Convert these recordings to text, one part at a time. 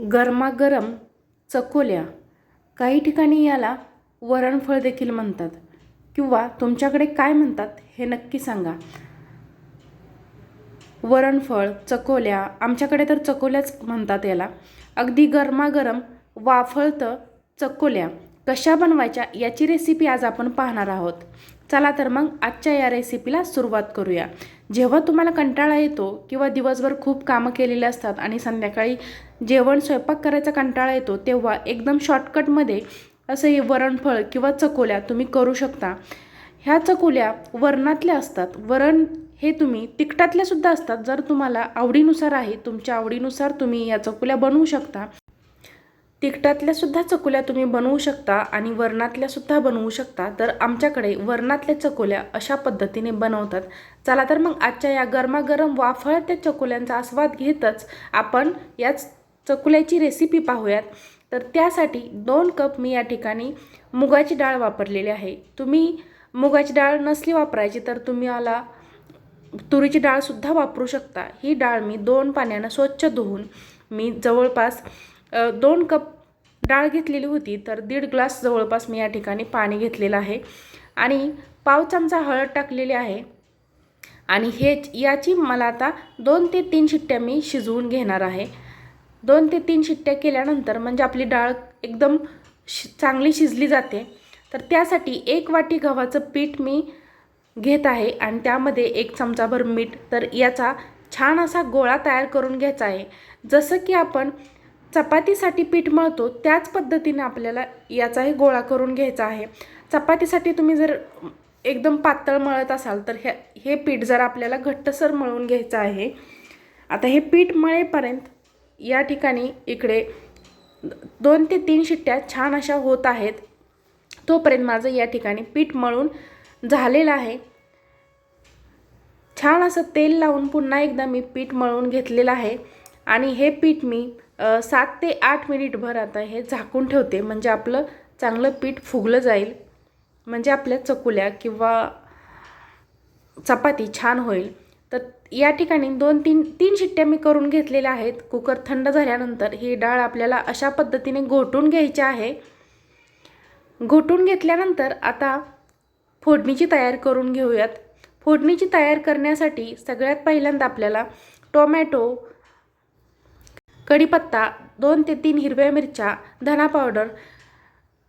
गरमागरम चकोल्या. काही ठिकाणी याला वरणफळ देखील म्हणतात. किंवा तुमच्याकडे काय म्हणतात हे नक्की सांगा. वरणफळ चकोल्या आमच्याकडे तर चकोल्याच म्हणतात याला. अगदी गरमागरम वाफळतं चकोल्या कशा बनवायच्या याची रेसिपी आज आपण पाहणार आहोत. चला तर मग आजच्या या रेसिपीला सुरुवात करूया. जेव्हा तुम्हाला कंटाळा येतो किंवा दिवसभर खूप कामं केलेली असतात आणि संध्याकाळी जेवण स्वयंपाक करायचा कंटाळा येतो तेव्हा एकदम शॉर्टकटमध्ये असं हे वरणफळ किंवा चकोल्या तुम्ही करू शकता. ह्या चकोल्या वरणातल्या असतात. वरण हे तुम्ही तिखटातल्या सुद्धा असतात. जर तुम्हाला आवडीनुसार आहे तुमच्या आवडीनुसार तुम्ही या चकोल्या बनवू शकता. तिखटातल्या सुद्धा चकोल्या तुम्ही बनवू शकता आणि वरणातल्या सुद्धा बनवू शकता. तर आमच्याकडे वरणातल्या चकोल्या अशा पद्धतीने बनवतात. चला तर मग आजच्या या गरमागरम वाफळत्या चकोल्यांचा आस्वाद घेतच आपण याच चकुल्याची रेसिपी पाहूयात. तर त्यासाठी दोन कप मी या ठिकाणी मुगाची डाळ वापरलेली आहे. तुम्ही मुगाची डाळ नसली वापरायची तर तुम्ही आला तुरीची डाळसुद्धा वापरू शकता. ही डाळ मी दोन पाण्यानं स्वच्छ धुवून मी जवळपास दोन कप डाळ घेतलेली होती तर दीड ग्लास जवळपास मी या ठिकाणी पाणी घेतलेलं आहे. आणि पाव चमचा हळद टाकलेली आहे. आणि हे याची मला आता दोन ते तीन शिट्ट्या मी शिजवून घेणार आहे. दोन ते तीन शिट्ट्या केल्यानंतर म्हणजे आपली डाळ एकदम शि चांगली शिजली जाते. तर त्यासाठी एक वाटी गव्हाचं पीठ मी घेत आहे आणि त्यामध्ये एक चमचाभर मीठ तर याचा छान असा गोळा तयार करून घ्यायचा आहे. जसं की आपण चपातीसाठी पीठ मळतो त्याच पद्धतीने आपल्याला याचाही गोळा करून घ्यायचा आहे. चपातीसाठी तुम्ही जर एकदम पातळ मळत असाल तर हे हे पीठ जर आपल्याला घट्टसर मळून घ्यायचं आहे आता हे पीठ मळेपर्यंत या ठिकाणी इकडे दोन ते तीन शिट्ट्या छान अशा होत आहेत. तोपर्यंत माझं या ठिकाणी पीठ मळून झालेलं आहे. छान असं तेल लावून पुन्हा एकदा मी पीठ मळून घेतलेलं आहे. आणि हे पीठ मी सात ते आठ मिनिटभर आता हे झाकून ठेवते. म्हणजे आपलं चांगलं पीठ फुगलं जाईल. म्हणजे आपल्या चकुल्या किंवा चपाती छान होईल. तर या ठिकाणी दोन तीन तीन शिट्ट्या मी करून घेतलेल्या आहेत. कुकर थंड झाल्यानंतर ही डाळ आपल्याला अशा पद्धतीने घोटून घ्यायची आहे. घोटून घेतल्यानंतर आता फोडणीची तयार करून घेऊयात. फोडणीची तयार करण्यासाठी सगळ्यात पहिल्यांदा आपल्याला टोमॅटो कढीपत्ता दोन ते तीन हिरव्या मिरच्या धना पावडर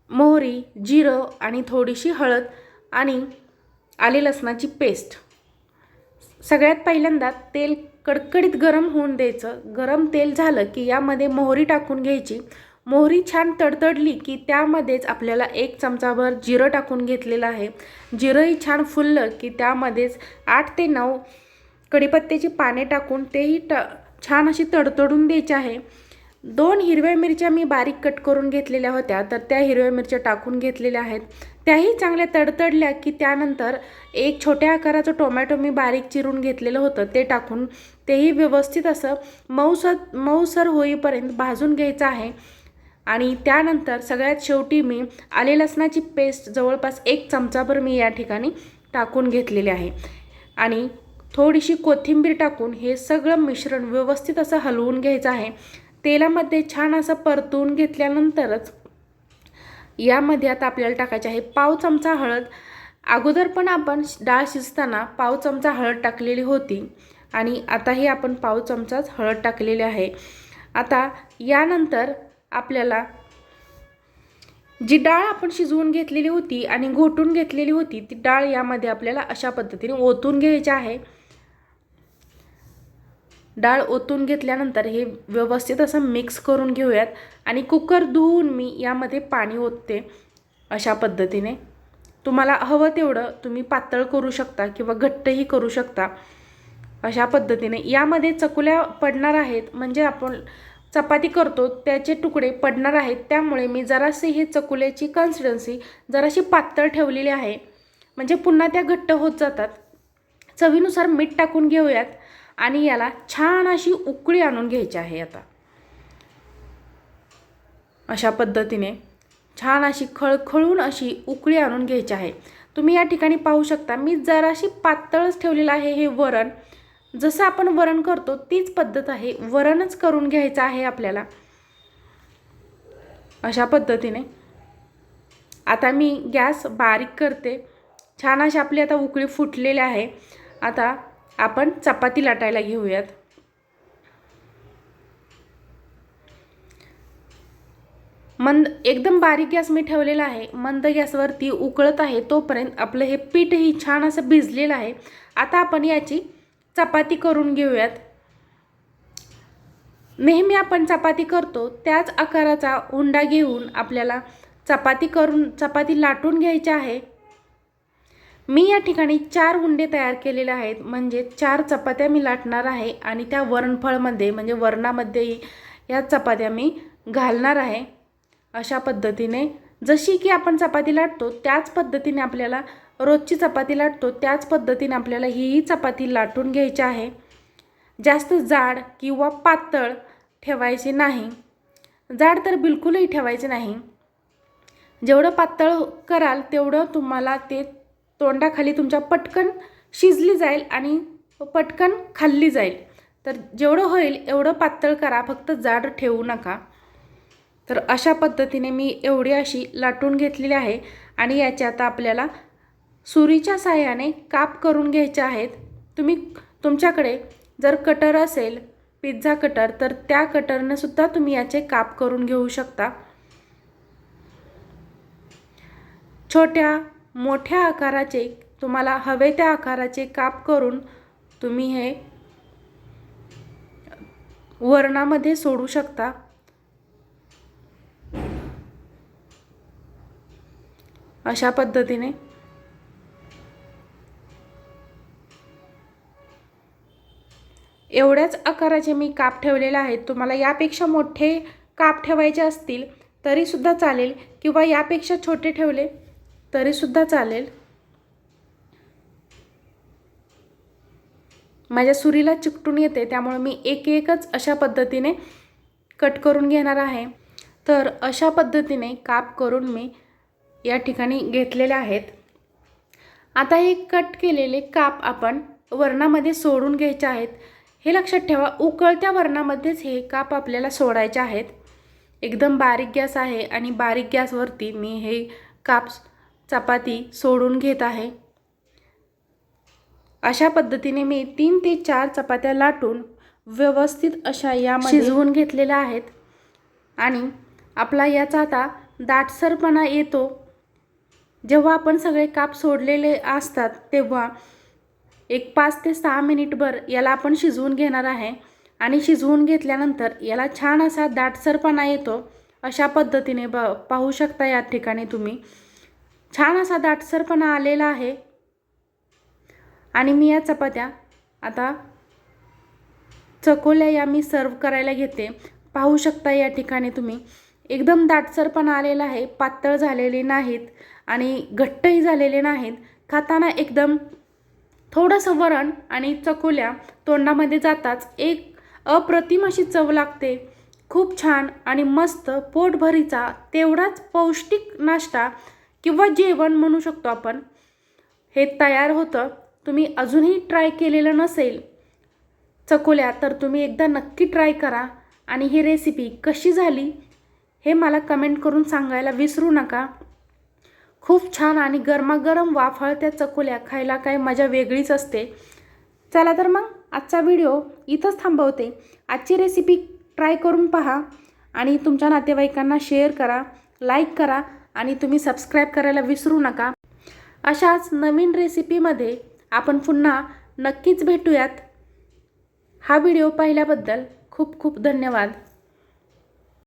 मोहरी जिरं आणि थोडीशी हळद आणि आले लसणाची पेस्ट. सगळ्यात पहिल्यांदा तेल कडकडीत गरम होऊन द्यायचं. गरम तेल झालं की यामध्ये मोहरी टाकून घ्यायची. मोहरी छान तडतडली की त्यामध्येच आपल्याला एक चमचाभर जिरं टाकून घेतलेलं आहे. जिरंही छान फुललं की त्यामध्येच आठ ते नऊ कढीपत्त्याची पाने टाकून तेही ट छान अशी तडतडून द्यायची आहे. दोन हिरव्या मिरच्या मी बारीक कट करून घेतलेल्या होत्या. तर त्या हिरव्या मिरच्या टाकून घेतलेल्या आहेत. त्याही चांगल्या तडतडल्या की त्यानंतर एक छोट्या आकाराचं टोमॅटो मी बारीक चिरून घेतलेलं होतं. ते टाकून तेही व्यवस्थित असं मऊसर मऊसर होईपर्यंत भाजून घ्यायचं आहे. आणि त्यानंतर सगळ्यात शेवटी मी आले लसणाची पेस्ट जवळपास एक चमचाभर मी या ठिकाणी टाकून घेतलेली आहे. आणि थोडीशी कोथिंबीर टाकून हे सगळं मिश्रण व्यवस्थित असं हलवून घ्यायचं आहे. तेलामध्ये छान असं परतून घेतल्यानंतरच यामध्ये आता आपल्याला टाकायचे आहे पाव चमचा हळद. अगोदर पण आपण डाळ शिजताना पाव चमचा हळद टाकलेली होती आणि आताही आपण पाव चमचाच हळद टाकलेली आहे. आता यानंतर आपल्याला जी डाळ आपण शिजवून घेतलेली होती आणि घोटून घेतलेली होती ती डाळ यामध्ये आपल्याला अशा पद्धतीने ओतून घ्यायची आहे. डाळ ओतून घेतल्यानंतर हे व्यवस्थित असं मिक्स करून घेऊयात. आणि कुकर धुवून मी यामध्ये पाणी ओतते अशा पद्धतीने. तुम्हाला हवं तेवढं तुम्ही पातळ करू शकता किंवा घट्टही करू शकता अशा पद्धतीने. यामध्ये चकुल्या पडणार आहेत म्हणजे आपण चपाती करतो त्याचे तुकडे पडणार आहेत. त्यामुळे मी जराशी ही चकुल्याची कन्सिस्टन्सी जराशी पातळ ठेवलेली आहे. म्हणजे पुन्हा त्या घट्ट होत जातात. चवीनुसार मीठ टाकून घेऊयात. आणि याला छान अशी उकळी आणून घ्यायची आहे आता. अशा पद्धतीने छान अशी खळखळून अशी उकळी आणून घ्यायची आहे. तुम्ही या ठिकाणी पाहू शकता मी जराशी पातळच ठेवलेलं आहे हे वरण. जसं आपण वरण करतो तीच पद्धत आहे. वरणच करून घ्यायचं आहे आपल्याला. अशा पद्धतीने. आता मी गॅस बारीक करते. छान अशी आपली आता उकळी फुटलेली आहे. आता आपण चपाती लाटायला घेऊयात. मंद एकदम बारीक गॅस मी ठेवलेला आहे. मंद गॅसवरती उकळत आहे तोपर्यंत आपलं हे पीठही छान असं भिजलेलं आहे. आता आपण याची चपाती करून घेऊयात. नेहमी आपण चपाती करतो त्याच आकाराचा उंडा घेऊन आपल्याला चपाती करून चपाती लाटून घ्यायची आहे. मी या ठिकाणी चार उंडे तयार केलेले आहेत. म्हणजे चार चपात्या मी लाटणार आहे आणि त्या वरणफळमध्ये म्हणजे वरणामध्येही या चपात्या मी घालणार आहे. अशा पद्धतीने जशी की आपण चपाती लाटतो त्याच पद्धतीने आपल्याला रोजची चपाती लाटतो त्याच पद्धतीने आपल्याला हीही चपाती लाटून घ्यायची आहे. जास्त जाड किंवा पातळ ठेवायचे नाही. जाड तर बिलकुलही ठेवायचे नाही. जेवढं पातळ कराल तेवढं तुम्हाला ते तोंडाखाली तुमच्या पटकन शिजली जाईल आणि पटकन खाल्ली जाईल. तर जेवढं होईल एवढं पातळ करा फक्त जाड ठेवू नका. तर अशा पद्धतीने मी एवढी अशी लाटून घेतलेली आहे आणि याच्यात आता आपल्याला सुरीच्या साह्याने काप करून घ्यायचे आहेत. तुम्ही तुमच्याकडे जर कटर असेल पिझ्झा कटर तर त्या कटरने सुद्धा तुम्ही याचे काप करून घेऊ शकता. छोट्या मोठ्या आकाराचे तुम्हाला हवे त्या आकाराचे काप करून तुम्ही हे वरणामध्ये सोडू शकता. अशा पद्धतीने. एवढ्याच आकाराचे मी काप ठेवलेले आहेत. तुम्हाला यापेक्षा मोठे काप ठेवायचे असतील तरीसुद्धा चालेल किंवा यापेक्षा छोटे ठेवले तरीसुद्धा चालेल. माझ्या सुरीला चिकटून येते त्यामुळे मी एक एकच अशा पद्धतीने कट करून घेणार आहे. तर अशा पद्धतीने काप करून मी या ठिकाणी घेतलेले आहेत. आता हे कट केलेले काप आपण वरणामध्ये सोडून घ्यायचे आहेत. हे लक्षात ठेवा उकळत्या वरणामध्येच हे काप आपल्याला सोडायचे आहेत. एकदम बारीक गॅस आहे आणि बारीक गॅसवरती मी हे काप चपाती सोडून घेत आहे. अशा पद्धतीने मी तीन ते चार चपात्या लाटून व्यवस्थित अशा यामध्ये शिजवून घेतलेल्या आहेत. आणि आपला याचा आता दाटसरपणा येतो. जेव्हा आपण सगळे काप सोडलेले असतात तेव्हा एक पाच ते सहा मिनिटभर याला आपण शिजवून घेणार आहे. आणि शिजवून घेतल्यानंतर याला छान असा दाटसरपणा येतो. अशा पद्धतीने ब पाहू शकता या ठिकाणी तुम्ही. छान असा दाटसरपणा आलेला आहे. आणि मी या चपात्या आता चकोल्या या मी सर्व करायला घेते. पाहू शकता या ठिकाणी तुम्ही. एकदम दाटसरपणा आलेला आहे. पातळ झालेले नाहीत आणि घट्टही झालेले नाहीत. खाताना एकदम थोडंसं वरण आणि चकोल्या तोंडामध्ये जाताच एक अप्रतिम अशी चव लागते. खूप छान आणि मस्त पोटभरीचा तेवढाच पौष्टिक नाश्ता किंवा जेवण म्हणू शकतो आपण. हे तयार होतं. तुम्ही अजूनही ट्राय केलेलं नसेल चकोल्या तर तुम्ही एकदा नक्की ट्राय करा. आणि ही रेसिपी कशी झाली हे मला कमेंट करून सांगायला विसरू नका. खूप छान आणि गरमागरम वाफाळत्या चकोल्या खायला काय मजा वेगळीच असते. चला तर मग आजचा व्हिडिओ इथंच थांबवते. आजची रेसिपी ट्राय करून पहा आणि तुमच्या नातेवाईकांना शेअर करा लाईक करा आणि तुम्ही सबस्क्राईब करायला विसरू नका. अशाच नवीन रेसिपीमध्ये आपण पुन्हा नक्कीच भेटूयात. हा व्हिडिओ पाहिल्याबद्दल खूप खूप धन्यवाद.